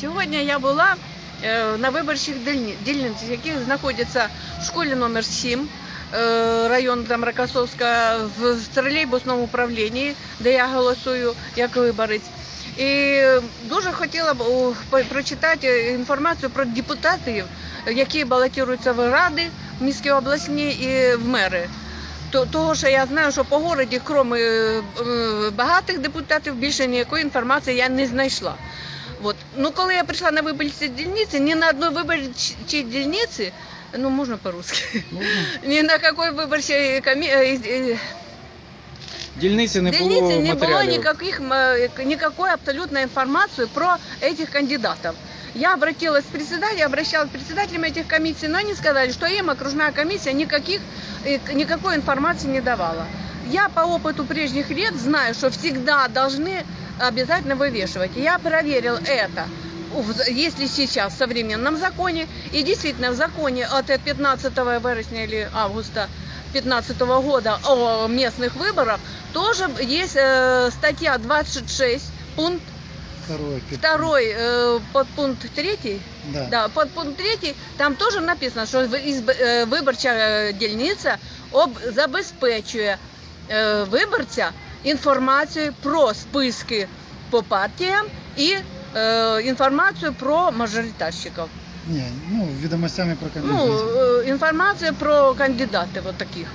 Сьогодні я була е, на виборчих дільницях, які знаходяться в школі номер 7, е, район там Рокосовська, в тролейбусному управлінні, де я голосую як виборець. І дуже хотіла б прочитати інформацію про депутатів, які балотуються в ради, в міські обласні і в мери. То- Того, що я знаю, що по городі, крім е, багатих депутатів, більше ніякої інформації я не знайшла. Вот. Ну, коли я прийшла на виборчі дільниці, ні на одній виборчій дільниці, ну можна по-русски, ні на якій виборчій комісії, Дільниці не було дільниці не було матеріалів. никаких, м, никакой абсолютной информации про этих кандидатов. Я обратилась к председателю, обращалась к председателям этих комиссий, но они сказали, что им окружная комиссия никаких, э, никакой информации не давала. Я по опыту прежних лет знаю, что всегда должны обязательно вывешивать. Я проверил это. в- Если сейчас в современном законе, и действительно в законе от 15 вересня или августа 2015 года о местных выборах тоже есть э, статья 26, пункт Второе. пи- второй, э, подпункт третий, Да. да, подпункт третий, там тоже написано, що ви- ізб- е, виборча е, дільниця об, забезпечує е, виборця інформацією про списки по партіям і е, інформацію про мажоритарщиків. Ні, ну, відомостями про Ну, кандидатів. е, інформація про кандидатів от таких.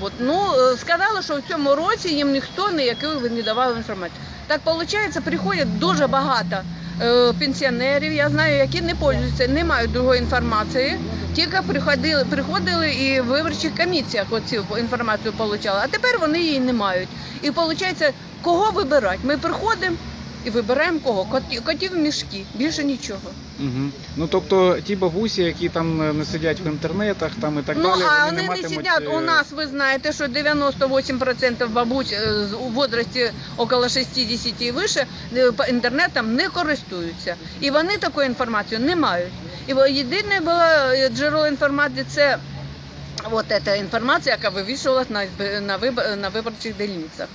От, ну, е, сказали, що в цьому році їм ніхто ніякої не давав інформації. Так виходить, приходять дуже багато пенсіонерів, я знаю, які не пользуються, не мають другої інформації. Тільки приходили, приходили і в виборчих комісіях оцю інформацію отримали, а тепер вони її не мають. І виходить, кого вибирати? Ми приходимо і вибираємо кого? Котів, мішки, більше нічого. Угу. Ну тобто ті бабусі, які там е, не сидять в інтернетах там і так ну, далі, а вони вони не не сидять. е, У нас, ви знаєте, що 98% бабусь е, з- у возрасті около 60 і вище по інтернетам не користуються. І вони таку інформацію не мають. І єдине було джерело інформації це от ця інформація, яка вивішувалась на, на, виб- на виборчих дільницях.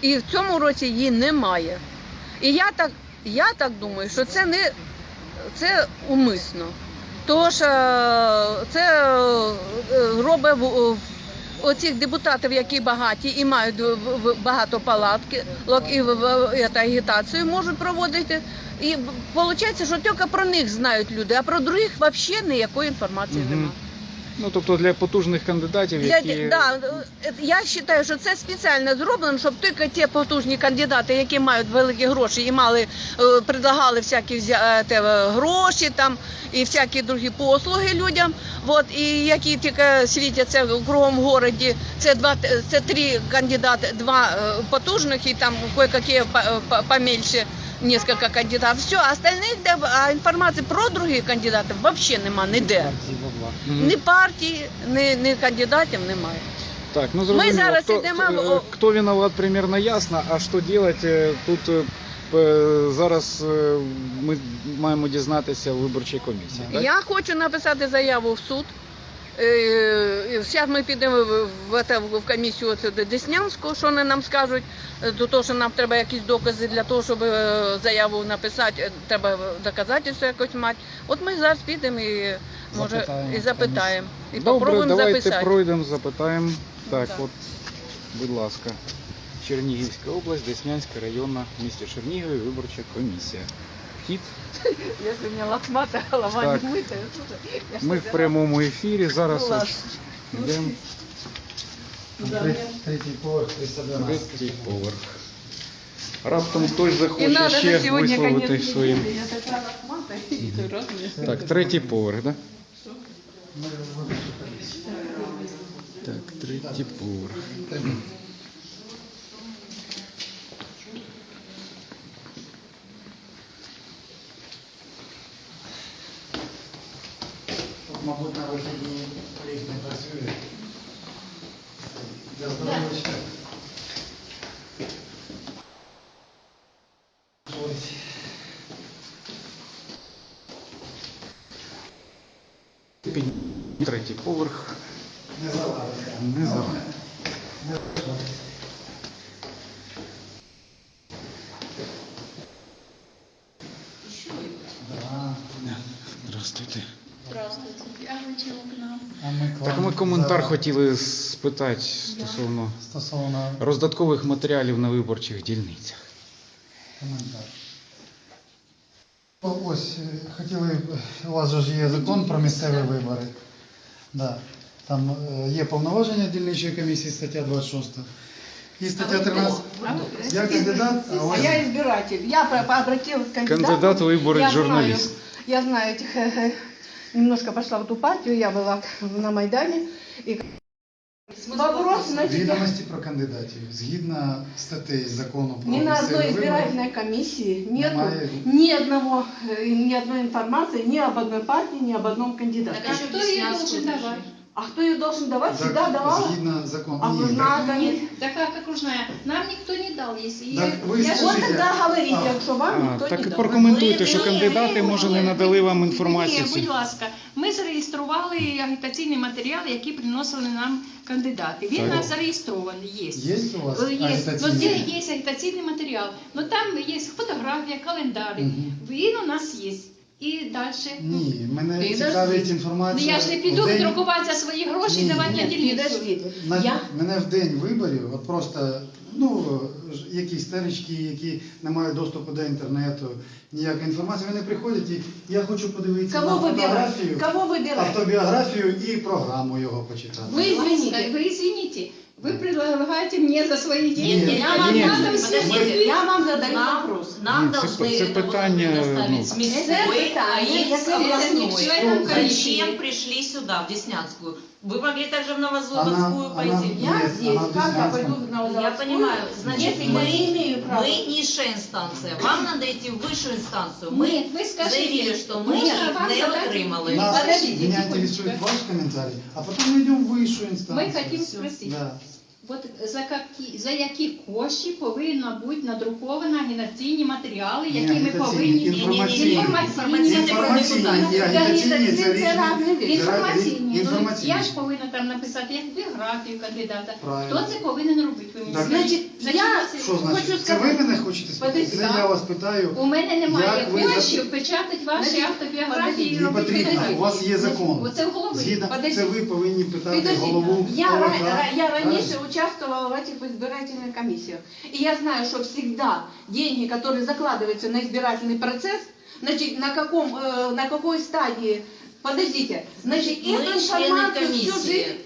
І в цьому році її немає. І я так, я так думаю, що це не це умисно. Тому що це е, робить оцих депутатів, які багаті і мають багато палатки, і в- в- агітацію можуть проводити. І виходить, що тільки про них знають люди, а про других взагалі ніякої інформації немає. Ну тобто для потужних кандидатів, Я, які... да, е, я вважаю, що це спеціально зроблено, щоб тільки ті потужні кандидати, які мають великі гроші і мали, е, предлагали всякі взя- е, те, е, гроші там і всякі другі послуги людям. От, і які тільки світяться кругом в городі, це два це три кандидати, два е, потужних і там кое-які по- по- помельче. Несколько кандидатів. Все, а остальних а інформації про других кандидатів взагалі нема ніде. Ні партії, ні, ні кандидатів немає. Так, ну зрозуміло, зараз хто, ідемо е, хто виноват, примерно ясно, а що робити тут е, е, зараз е, ми маємо дізнатися в виборчій комісії. Так? Я хочу написати заяву в суд. Зараз ми підемо в, в, в комісію до Деснянську, що вони нам скажуть, е, до того, що нам треба якісь докази для того, щоб е, заяву написати, е, треба доказательство якось мати. От ми зараз підемо і може Запитаємо і запитаємо. І Добре, попробуємо давайте записати. пройдемо, запитаємо. Так, Так. от, будь ласка. Чернігівська область, Деснянська районна місті Чернігові, виборча комісія. Вхід. Якщо мені лохмата, голова не мита, я Ми в прямому ефірі. Зараз Ну, ось ладно. йдемо. Третій, поверх 312. Третій поверх. Раптом хтось И захоче ще висловити своїм. Так, третій поверх, так? Так, третій поверх. Тут, мабуть, на вихідні їх не працює. Для здоров'я. Ось. Під- Третій поверх. Не завадиться. Не Да. Здравствуйте. Здравствуйте. Дякуємо к нам. А ми к Так ми коментар за- хотіли спитати стосовно стосовно роздаткових матеріалів на виборчих дільницях. коментар. О, Ось, е, хотіли, б- у вас же ж є закон про місцеві вибори. Да. Там е, є повноваження дільничої комісії, стаття 26. І стаття 13. Я кандидат, а у А вас я избиратель. Я по- по- обратилась к кандидату. Кандидат выборы Я журналист. знаю- Я знаю этих... э, э, Немножко пошла в ту партию, я была на Майдане. И вопрос, значит, відомості про кандидатів. Згідно статей закону про ни на місцеві одной вибори. избирательной комиссии нет Немає. ни одного, э, ни одной информации ни об одной партии, ни об одном кандидате. Так, а кто ее должен давать? А кто ее должен давать? Так, Всегда давала. Згідно закону. А Ні, окружная так- комиссия. Так как окружная? Нам никто не дал, если Так я... вы я Вот слушайте, тогда говорите, а, что вам А, никто так не дал. прокоментуйте, що Ні, кандидати, ні, може, ні, не надали вам ні, інформацію. будь ласка, ми зареєстрували агітаційний матеріал, який приносили нам кандидати. Він Так. у нас зареєстрований, є. Є у вас Е, Є, агітаційний? ну, є агітаційний матеріал. Ну там є фотографія, календарі. Мгм. Він у нас є. І далі. Ні, мене Підождіть. цікавить Ну інформація. я ж не піду день- друкувати за свої гроші Ні, давати на дільницю. На, Я Мене в день виборів, от просто ну, ж- якісь старички, які не мають доступу до інтернету, ніякої інформації, вони приходять і я хочу подивитися Кого на фотографію, Кого автобіографію і програму його почитати. Ви извините. Вы извините. Вы предлагаете мне за свои деньги. Нет, я вам нет. надо все Подождите. Я вам задаю Нам, вопрос. нам Нет, это- должны это это питание, было ну, предоставить с Мирской, Это а питание, их с это не областной. к членам Ну, комиссии. Зачем пришли сюда, в Деснянскую? Вы могли также в Новозлободскую Она- пойти. она- Я Нет, здесь, она в как я Деснянском. пойду на Я Озерскую, понимаю, значит, если мы, я не имею права? мы низшая инстанция, вам надо идти в высшую инстанцию. Мы Нет, вы скажите, заявили, что мы можно их вам не задать- отримали. Нас, Подождите, меня тихонечко. интересует ваш комментарий, а потом мы идем в высшую инстанцию. Мы хотим спросить. Да. От за які, за які кошти повинна бути надрукована агітаційні матеріали, Ні, які ми агітаційні, повинні інформаційні. інформаційні Інформаційні. Інформаційні агітаційні це Це різні. речі. Інформаційні. Ну, Інформаційні. я ж повинна там написати як біографію кандидата. Правильно. Хто це повинен робити? Ви мені Так. Значить, Значить, я- це- Що Хочу значить? Це сказати- ви мене хочете спитати? Це я вас питаю. У мене немає Як ви коштів печатати ваші Значить, автобіографії і Не робити потрібно, у вас є закон. Оце в голові. Згідно, Подожди. це ви повинні питати голову я, ра- я Правильно? участвовала в этих избирательных комиссиях. И я знаю, что всегда деньги, которые закладываются на избирательный процесс, значит, на, каком, э, на какой стадии, подождите, значит, Мы эту члены информацию всю комиссии. жизнь...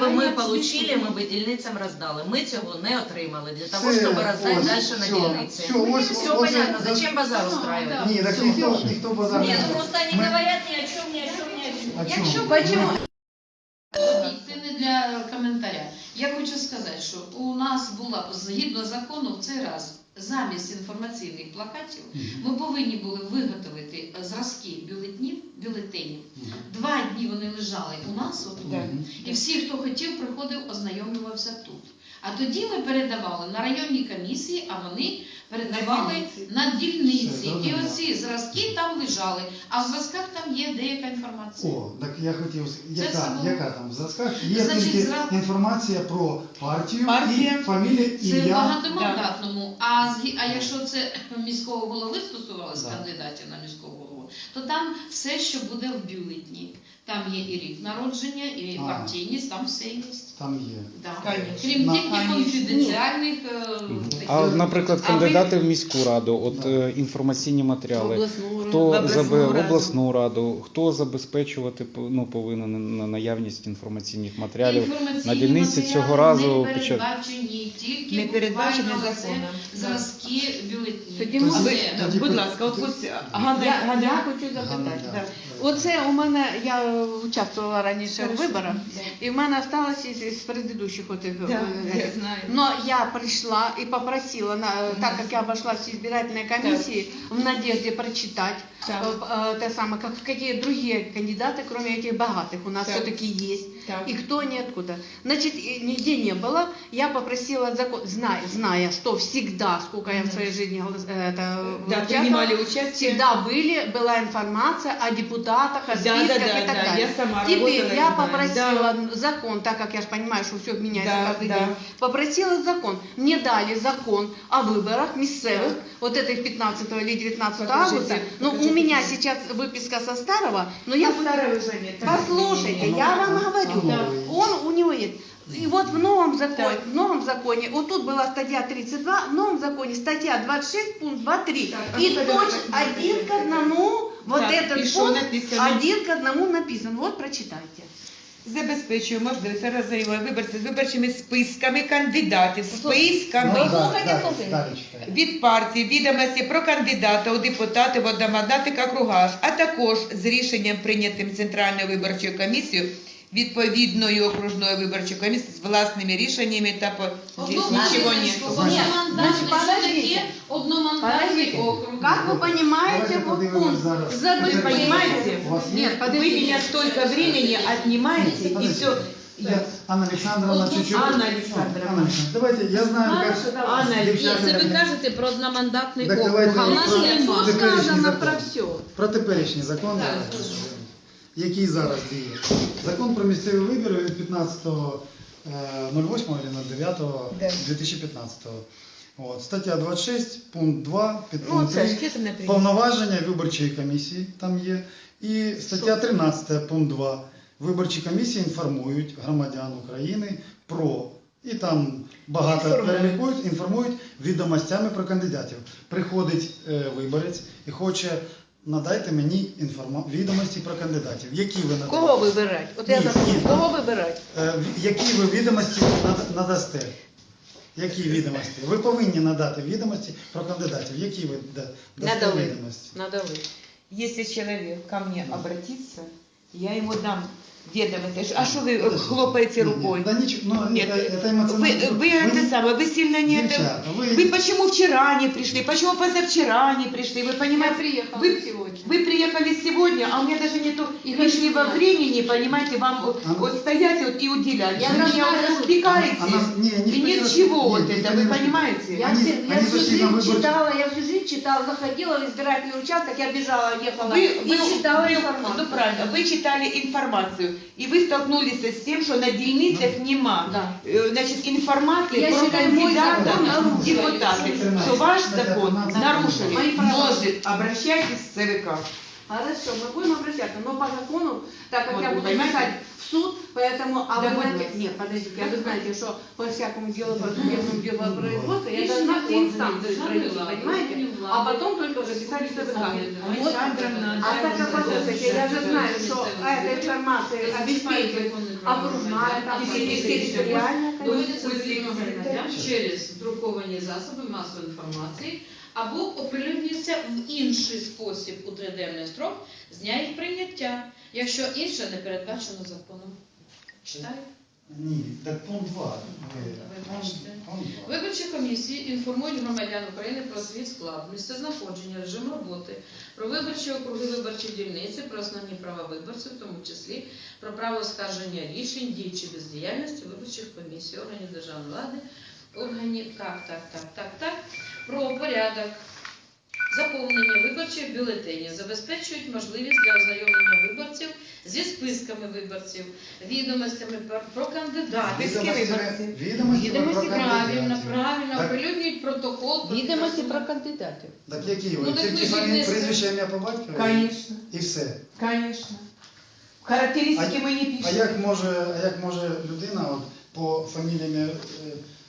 б ми отримали, ми б дільницям роздали. Ми цього не отримали для того, Все, щоб роздати ось, далі на все, дільниці. все, ось- Все ось понятно, за- зачем базар Ну, устраивать? Ні, так ніхто, ніхто базар Нет, не ну просто они Ми- говорят ни о чем, ни о чем, ни о чем. О чому? Якщо Почему? Це не для коментаря. Я хочу сказати, що у нас була згідно закону в цей раз замість інформаційних плакатів ми повинні були виготовити зразки бюлетнів, бюлетенів. Два дні вони лежали у нас отут. І всі, хто хотів, приходив, ознайомлювався тут. А тоді ми передавали на районні комісії, а вони передавали на Все, дільниці. І оці зразки там лежали. А в зразках там є деяка інформація. О, так я хотів, с- яка, яка там в зразках є Значить, тільки зра- інформація про партію Партія. і фамілія, Це в ім'я. багатомандатному. А, згі- а якщо це міського голови стосувалося Да. кандидатів на міського голову, то там все, що буде в бюлетні. Там є і рік народження, і А. партійність, там все є. Там є. Да. Конечно. Крім На- тільки конфіденціальних. е, таких. А, наприклад, А ви- кандидати в міську раду, от Да. е, інформаційні матеріали. областную Хто раду. забе в раду. обласну раду, хто забезпечувати ну, повинен на наявність інформаційних матеріалів Інформаційні на дільниці матеріали цього разу не під час- передбачені, тільки Не передбачені буквально законом. зразки бюлетнів. Тоді ми- Все. Ви- Тоді Будь ласка, от ось Ганна, Я, Ганна, я хочу Ганна, запитати. да. Да. Оце у мене, я участвувала раніше в виборах, і в мене осталось із, із предыдущих отих, Да, е, я е, знаю. Но я пришла и попросила, на, так как я обошла все избирательные комиссии, в надежде прочитать, Так. э, э, те самое, как какие другие кандидаты, кроме этих богатых, у нас Так. все-таки есть. Так. И кто они откуда. Значит, нигде не было. Я попросила закон, зная, зная, что всегда, сколько я в своей жизни э, это, да, участвовала, принимали участие. Всегда были, была информация о депутатах, о Да, списках да, да, и так да, далее. я сама Теперь я попросила закон, так как я же понимаю, что все меняется Да, каждый да. день, попросила закон. Мне дали закон о выборах местных, вот этой 15 или 19 Покажите, августа. Но покажите, у меня сейчас выписка со старого, но я... Старого уже нет. Послушайте, Ну, я вам говорю, да. он у него есть. И вот в новом законе, в новом законе, вот тут была статья 32, в новом законе статья 26, пункт 2.3. Так, а и точно один к одному, вот Так, этот пункт, один к одному написан. Вот прочитайте. Забезпечує можливість розрахунку виборців з виборчими списками кандидатів, Ну, списками. Да, слухайте, далі, слухайте. від партії, відомості про кандидата у депутати в одномандатних округах, а також з рішенням прийнятим Центральною виборчою комісією, відповідною окружною виборчою комісією з власними рішеннями та по здесь нічого Одномандатний нет. одномандатний, Значить, що таке подождите. одномандатний Подождите. округ? Как вы понимаете, Давайте вот подивимось пункт зараз. забыть. Вы понимаете? У вас є? Нет, Вы подождите. меня столько времени отнимаете, и Подождите. все. Я, Анна Александровна, Одну- чуть-чуть. Анна Александровна. Анна Александровна, давайте, я знаю, как... Анна, Дівчата, Це ви так, кажете про одномандатний Так, округ. давайте А у про- нас У є нас про тут теперішній сказано закон. про все. Про теперішній закон, давайте, Який зараз діє. Закон про місцеві вибори від 15 е, 08 или 09 2015. От, стаття 26, пункт 2, Ну, підпункт 3, ж повноваження виборчої комісії там є. І стаття 13, пункт 2. Виборчі комісії інформують громадян України про, і там багато перелікують, інформують відомостями про кандидатів. Приходить е, виборець і хоче надайте мені інформа... відомості про кандидатів. Які ви надасте? Кого вибирати? От я Ні, запитую, ні. кого вибирати? Е, в- Які ви відомості над- надасте? Які відомості? Ви повинні надати відомості про кандидатів. Які ви да- дасте Надали. відомості? Надали. Если человек ко мне обратится, я ему дам А что вы э, хлопаете Ні, ні, рукой? Да ничего, ну, Нет, это, это вы, эмоционально. вы это самое, вы сильно не это... Девчата, вы- Вы почему вчера не пришли? Почему позавчера не пришли? Вы Я понимаете? приехала Вы, сегодня. вы приехали сегодня, а у меня даже нету И лишнего хочу знать. времени, понимаете, вам вот, Она- вот стоять вот и уделять. Я Вы должна меня распекаете, Она- не, не и нет прекрасно. чего Не, вот не это, вы прекрасно. понимаете? Я, Они- все- я они всю зашли на жизнь выборы. читала, я всю жизнь читала, заходила в избирательный участок, я бежала, ехала Вы, и вы- читала вы- информацию. Ну правильно, вы читали информацию, и вы столкнулись с тем, что на дільницях нема Да. э, значит, информации Я про считаю, мой кандидата закон нарушили. депутаты, Тринадцать. что ваш Статья закон тринадцать. нарушили. Мои права. Может, обращайтесь в ЦВК. Хорошо, мы будем обращаться, но по закону, так как Вот, я вы буду понимаете? писать в суд, поэтому, а Да, вы знаете, будь нет, подождите, а вы знаете, что по всякому делу, по судебному делу производства, я должна все инстанции пройти, понимаете? А потом только уже писать в ЦВК. Вот. А так как, послушайте, я же знаю, что эта информация обеспечивает окружная, там, территориальная Доводиться комиссия. до вільного громадян через друковані засоби масової інформації або оприлюднюється в інший спосіб у триденний строк з дня їх прийняття, якщо інше не передбачено законом. Читаю. Ні, так пункт 2. Виборчі комісії інформують громадян України про свій склад, місце знаходження, режим роботи, про виборчі округи виборчі дільниці, про основні права виборців, в тому числі про право оскарження рішень, дій чи бездіяльності виборчих комісій, органів державної влади, органів так, так, так, так, так, про порядок. Заповнення виборчих бюлетенів забезпечують можливість для ознайомлення виборців зі списками виборців, відомостями про- кандидатів. Списки виборців. Відомості, Відомості про правильно, кандидатів. правильно, Так. оприлюднюють протокол. про Відомості про кандидатів. Так які ви? Ну, так ж віднесли. прізвище, ім'я по батькові? Конечно, І все. конечно. Характеристики мы не А як може, а як може людина от, по фаміліям, е,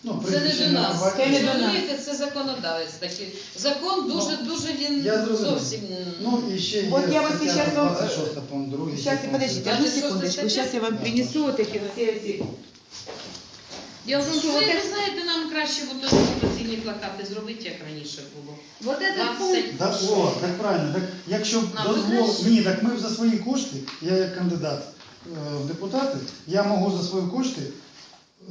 ну, Це не прізвище, до ім'я, нас. по батькові? Це не до нас. Розумієте, це законодавець такий. Закон дуже, дуже він Я зрозумів. зовсім. Ну, і ще є Вот я вот стаття сейчас вам- 26 пункт 2. Сейчас, подождите, одну Значит, что секундочку. статья? Сейчас я вам принесу вот эти все эти Дело в том, Ви, что вот ви это, знаєте, нам краще от інформаційні плакати зробити, як раніше було. вот этот 20 пункт, Да, о, так правильно. Так якщо Нам дозвол... краще. Ні, так ми за свої кошти, я як кандидат е, в депутати, я можу за свої кошти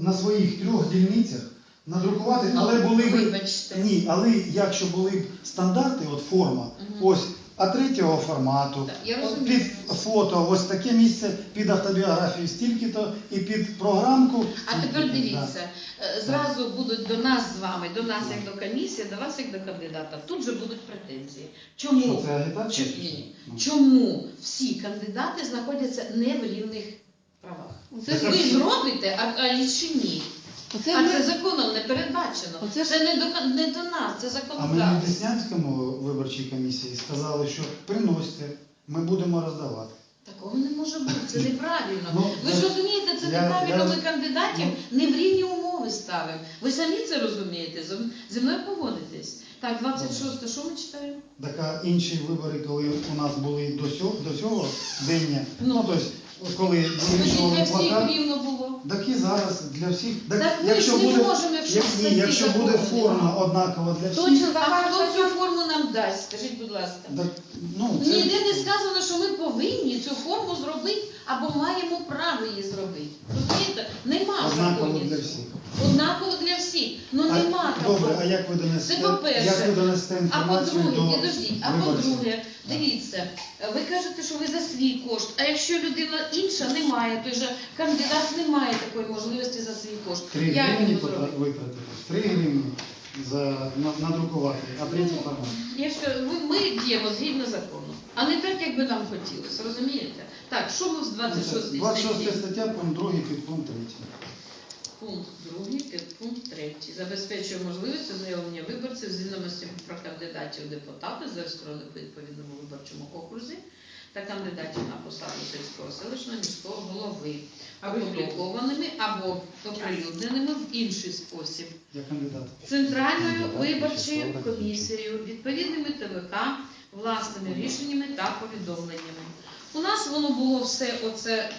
на своїх трьох дільницях надрукувати, але були б Вибачте. ні, але якщо були б стандарти, от форма, ось а третього формату, Так, я от розумію. під фото, ось таке місце під автобіографію стільки-то і під програмку. А тепер стільки-то, да. дивіться, е, зразу будуть до нас з вами, до нас як до комісії, до вас як до кандидата. Тут же будуть претензії. Чому? Що це агітація? Ні, ні. Ну. Чому всі кандидати знаходяться не в рівних правах? Це ви всі- зробите, а, а чи ні? оце а ми- це законом не передбачено. Оце ж- Це не до, не до нас, це А ми в законодавство. Деснянському виборчій комісії сказали, що приносьте, ми будемо роздавати. Такого не може бути, це неправильно. Ну, ви я- ж розумієте, це я- неправильно. я- Ми кандидатів не в рівні умови ставимо. Ви самі це розумієте, зі- зі мною погодитесь. Так, 26, що ми читаємо? Так а інші вибори, коли у нас були до цього, до цього дення, Ну. ну, тобто, коли для вирішували всіх плакат, рівно було. так і зараз для всіх. Так, Так ми якщо ж не буде, можемо, якщо як- ні, статті якщо буде форма однакова для всіх, Точно А така хто цю форму нам дасть? Скажіть, будь ласка. так, ну, це, Ніде не сказано, що ми повинні цю форму зробити або маємо право її зробити. Розумієте? Нема однаково законів. для всіх. Однаково для всіх. Ну А, нема добре, а як ви донесете, Це по-перше. як ви донесете А інформацію по-друге, до підождіть, а виборців? по-друге, дивіться, ви кажете, що ви за свій кошт, а якщо людина інша не має, той же кандидат не має такої можливості за свій кошт. Три Як гривні йому потра- зробити? витратити. Три гривні за на- надрукувати, а третій формат. Я ж ми, ми діємо згідно закону, а не так, як би нам хотілося, розумієте? Так, що ми з 26 26 статті? стаття, пункт 2, підпункт 3. Пункт 2, підпункт 3. Забезпечує можливість ознайомлення виборців з відомостями про кандидатів депутати, зареєстрованих у відповідному виборчому окрузі, та кандидатів на посаду сільського селищного міського голови, опублікованими або оприлюдненими в інший спосіб. Я кандидат. Центральною виборчою комісією, відповідними ТВК, власними рішеннями та повідомленнями. У нас воно було все оце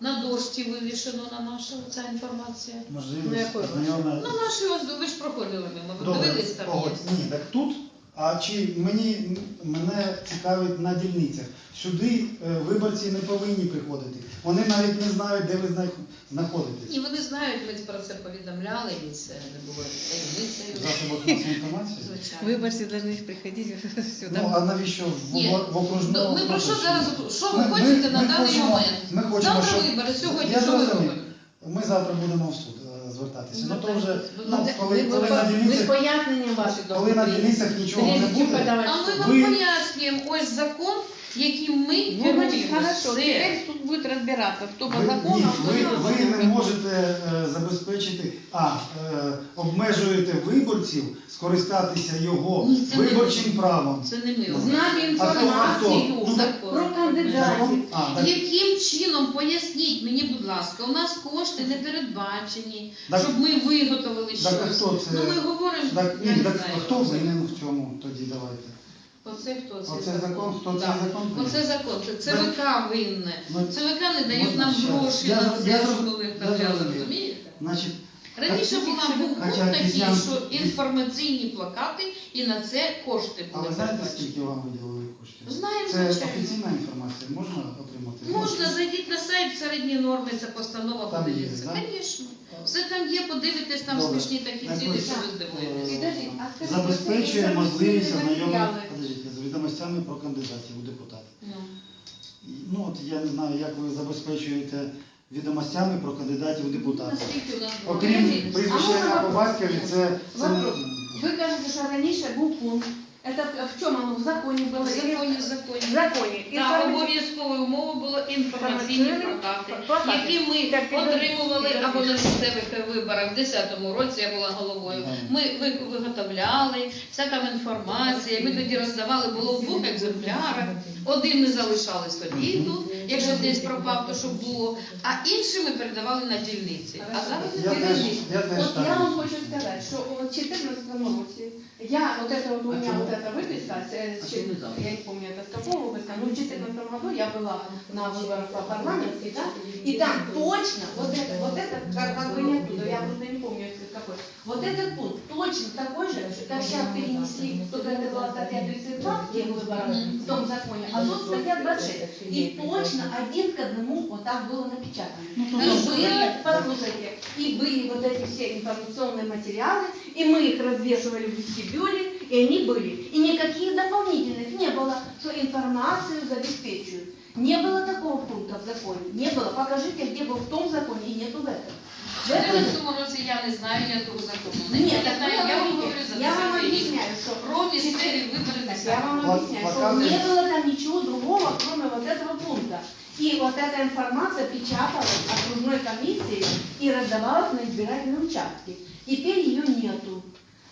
на дошці вивішено на наша ця інформація. Можливо, На якої? ознайомлення. Ну, наші ось ви ж проходили мимо, ви дивились там. Є. Ні, так тут. А чи мені мене цікавить на дільницях? Сюди е, виборці не повинні приходити. Вони навіть не знають, де ви зна- знаходитесь. І вони знають, ми про це повідомляли, і це не було таємницею. Засобах масової інформації. Звичайно. виборці повинні приходити сюди. Ну а навіщо в, Ні. в окружну? Ну, ми про що зараз? Що ви Ми- хочете ми- на ми даний хочемо- момент? Ми хочемо, Завтра щоб... вибори, сьогодні Я що ми зрозумів. робимо? Ми завтра будемо в суд звертатися. Ну то вже ну, коли, коли на дільницях, пояснення ваші коли на дільницях нічого не буде. А ми вам Ви- пояснюємо ось закон, яким ми Ну, значит, керуємося. хорошо, Все. теперь тут будет разбираться, кто по Ви, закону, ні, а кто ви, не по ви не закону. можете е, забезпечити, а е, обмежуєте виборців скористатися його Ні, це не виборчим правом. Це не ми. Ну, Знати А а інформацію Ну, закон. про кандидатів. А, так, Яким чином поясніть мені, будь ласка, у нас кошти не передбачені, Так- щоб ми виготовили щось. так а хто це? Ну ми говоримо, так, я ні, не так, знаю. хто винен в цьому тоді давайте? Оце хто це Оце закон, хто цей Да. закон прийняв? Оце закон, це ЦВК винне. Ну, ЦВК не дають можна нам ще раз? гроші Я на це, я що ми я виготовляли, зрозумів. розумієте? Значить, Раніше Так, була був хоча такий, що інформаційні плакати і на це кошти були але знаєте, передбачені. скільки вам виділили коштів? Знаємо, Це звичайно. офіційна інформація, можна отримати? Можна зайдіть на сайт середні норми, це постанова Там є, подивіться. да? Звісно. Все там є, подивитесь, там Добре. смішні такі Так ціни, що ви е, здивуєтесь. Підождіть, а скажіть, Забезпечує можливість інформаційні ознайомлення матеріали. подождіть, з відомостями про кандидатів у депутати. Ну. І, Ну от я не знаю, як ви забезпечуєте відомостями про кандидатів у депутати. Наскільки у нас було? Окрім Подождіть, прізвища а можна ім'я по батькові, це, це Вопрос. Ви кажете, що раніше був пункт. Это в чому оно? В законі было? В Или- законі, в законі. В законі. Так, Інформаційні- обов'язковою умовою було інформаційні плакати, плакати. які ми Так, отримували або на місцевих виборах в 10-му році, я була головою. Ми ви- виготовляли, вся там інформація, ми тоді роздавали, було в двох екземплярах. Один ми залишали собі тут, якщо десь пропав, то щоб було. А інші ми передавали на дільниці. А зараз Я не теж, Подождите. я теж Вот я так. вам хочу сказать, что в 2014 році, я, вот это вот у меня вот эта выписка, с- с чет- я не помню это с какого выпуска, но в 2014 году я была на выборах по парламентской, да, и там точно, вот это, вот это, как, как бы не оттуда, я просто не помню это какой, вот этот пункт точно такой же, как сейчас перенесли, только это была статья 32 в тех выборах, в том законе, а тут статья 26. И точно один к одному вот так было напечатано. И были, послушайте, и были вот эти все информационные материалы, и мы их развешивали в вестибюле, и они были. И никаких дополнительных не было, что информацию забеспечивают. Не было такого пункта в законе. Не было. Покажите, где был в том законе и нету в этом. В в этом 11 році я не знаю, я того закону. Не Нет, так знаю, вы я вам говорите, говорю за я вам 10 рік. объясняю, что Про місцеві вибори Так 10 я вам Вот объясняю, что показывает. не было там ничего другого, кроме вот этого пункта. И вот эта информация печаталась окружной комиссией и раздавалась на избирательные участки. Теперь ее нету.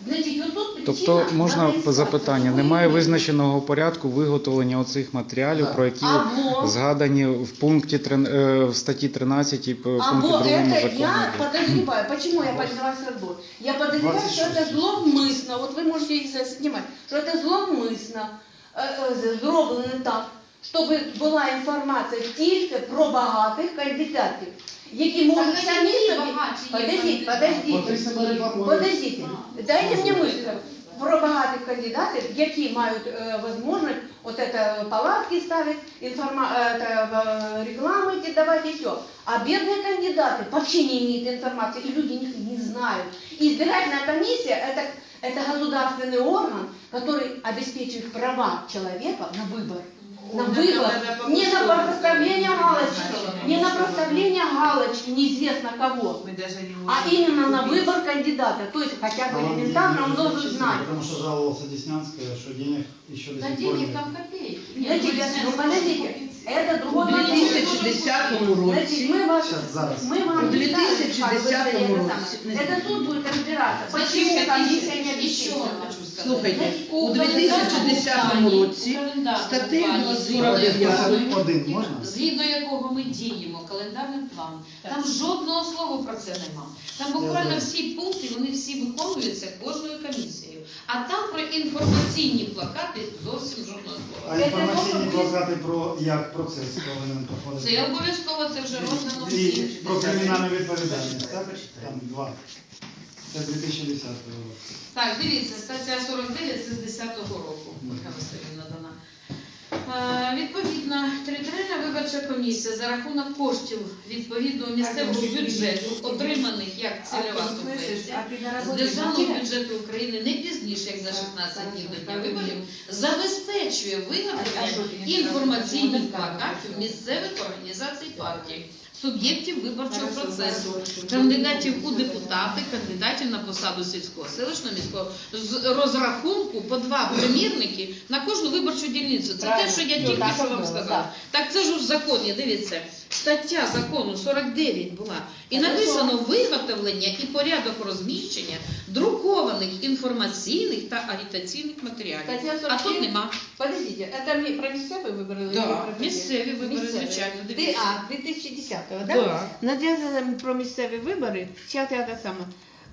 Значит, вот тут причина Тобто можна надо искать. запитання, Вы немає имеете- визначеного порядку виготовлення оцих матеріалів, Так. про які Або, згадані в пункті трин- е, в статті 13 п- в пункті або 2 это закону. я подозреваю, почему я подняла с разбор? Я подозреваю, что это 26. зловмисно, вот вы можете их снимать, что это зловмисно е, е, зроблено так, щоб була інформація тільки про багатих кандидатів, які можуть Так, самі які собі... багаті є Подождіть, кандидати? От ви себе подождіть, рекламуєте. подождіть, дайте мені мислити. Про багатих кандидатів, які мають е, можливість от это палатки ставить, информа это, э, рекламы эти давать и все. А бедные кандидаты вообще не имеют информации, и люди их не знают. И избирательная комиссия это, это государственный орган, который обеспечивает права человека на выбор. На выбор, не на проставление галочки, не на проставление галочки неизвестно кого, а именно на выбор кандидата. То есть хотя бы элементарно он должен знать. Потому что жаловался Деснянская, что денег еще до На сих пор денег нет. там копейки. Значит, ну подождите, это другой У вопрос. 2010 році Значит, мы вас, Сейчас, зараз. мы вам У не ставим, 2010 как бы, это році. самое. Это суд будет разбираться. Значить, Почему комиссия не і що обеспечила? хочу сказати. Слухайте, У у календарному 2010 плані, році у календарному статтею плані, було згідно 49. якого- Один можна? Згідно якого ми діємо, календарний план, там жодного слова про це нема. Там буквально знаю. всі пункти, вони всі виконуються кожною комісією. А там про інформаційні плакати зовсім жодного А слова. інформаційні плакати про як процес повинен Це обов'язково, це вже роздано І всім. про кримінальну відповідальність, так? Там два. Це 2010 року. Так, дивіться, стаття 49 це з 10-го року. Ольга Васильівна дана. Е, Відповідно, територіальна виборча комісія за рахунок коштів відповідного місцевого бюджету, отриманих як цільова субвенція, з державного бюджету України не пізніше, як за 16 днів до дня виборів, забезпечує виготовлення інформаційних плакатів місцевих організацій партій, суб'єктів виборчого процесу, кандидатів у депутати, кандидатів на посаду сільського селищного міського з розрахунку по два примірники на кожну виборчу дільницю. Це те, що я Ну, тільки що вам сказала. так. Це ж у законі, дивіться. Стаття закону 49 була. І написано виготовлення і порядок розміщення друкованих інформаційних та агітаційних матеріалів. А тут 49? нема. Подождите, это мне про місцеві вибори? Да, про місцеві вибори, Місцеві. звичайно, Ти, а, 2010-го, да? Да. Надежда про місцеві вибори, сейчас я это самое.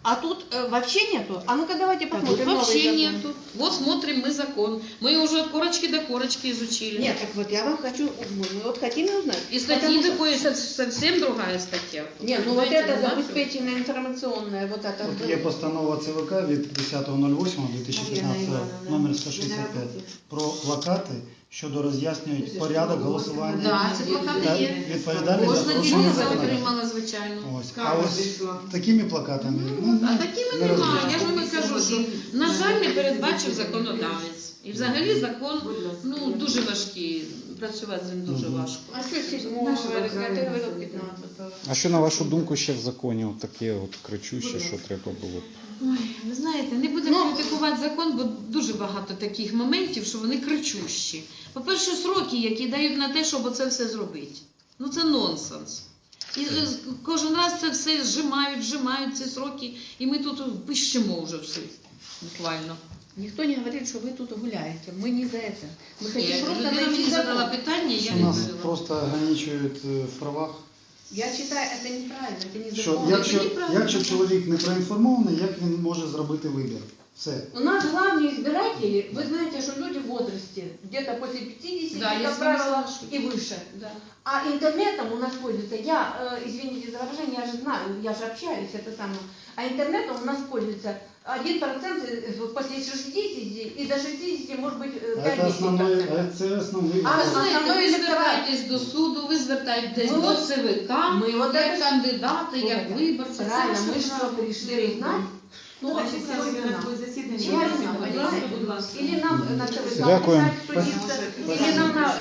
А тут э, вообще нету? А ну-ка давайте А тут посмотрим вообще закон. нету. Вот смотрим мы закон. Мы уже от корочки до корочки изучили. Нет, так вот я вам хочу, мы вот хотим узнать. И статьи что- такой со- совсем другая стаття. Не, ну вот это забезпеченное информационное, вот это. От є постанова ЦВК від 10.08.2015, номер 165, про плакати, щодо роз'яснюють порядок голосування. Да, це плакати є. відповідальність за Кожна порушення дільниця законодавства. отримала, звичайно. Ось. А ось такими плакатами ну, А такими не немає. Я ж вам і кажу, що на жаль не передбачив законодавець. І взагалі закон ну дуже важкий. Працювати з ним дуже важко. А что 7 вересня, ты говорил 15 А що на вашу думку ще в законі от таке от кричуще, що треба було? б? Ой, ви знаєте, не будемо критикувати закон, бо дуже багато таких моментів, що вони кричущі. По-перше, сроки, які дають на те, щоб оце все зробити. Ну це нонсенс. І е, кожен раз це все зжимають, зжимають ці сроки, і ми тут пищимо вже все буквально. Никто не говорит, что вы тут гуляете. Мы не за это. Мы хотим Ні, просто Людина мені найти задала закон. питання, я Що нас відповіла. просто ограничують е, в правах. Я считаю, это неправильно, это не Що закон. якщо, Это неправильно. якщо чоловік не проінформований, як він може зробити вибір? Все. У нас главные избиратели, вы знаете, что люди в возрасте, где-то после 50, Да, я как с вами правило, соглашусь. и выше. Да. А интернетом у нас пользуется, я, э, извините за выражение, я же знаю, я же общаюсь, это самое, а интернетом у нас пользуется 1% э, после 60 и до 60 может быть э, А це основний, 5-10%. а це основний А, Ви вибір. знаєте, основної ви електорат. звертаєтесь до суду, ви звертаєтесь Ми до от- ЦВК, ми от як це- кандидати, як Слухайте, виборці. Це Правильно, ваше мы что право. пришли узнать, что вообще сегодня засідання. Честно, понимаете? Или нам на ТВК Дякую. писать, судиться, или нам на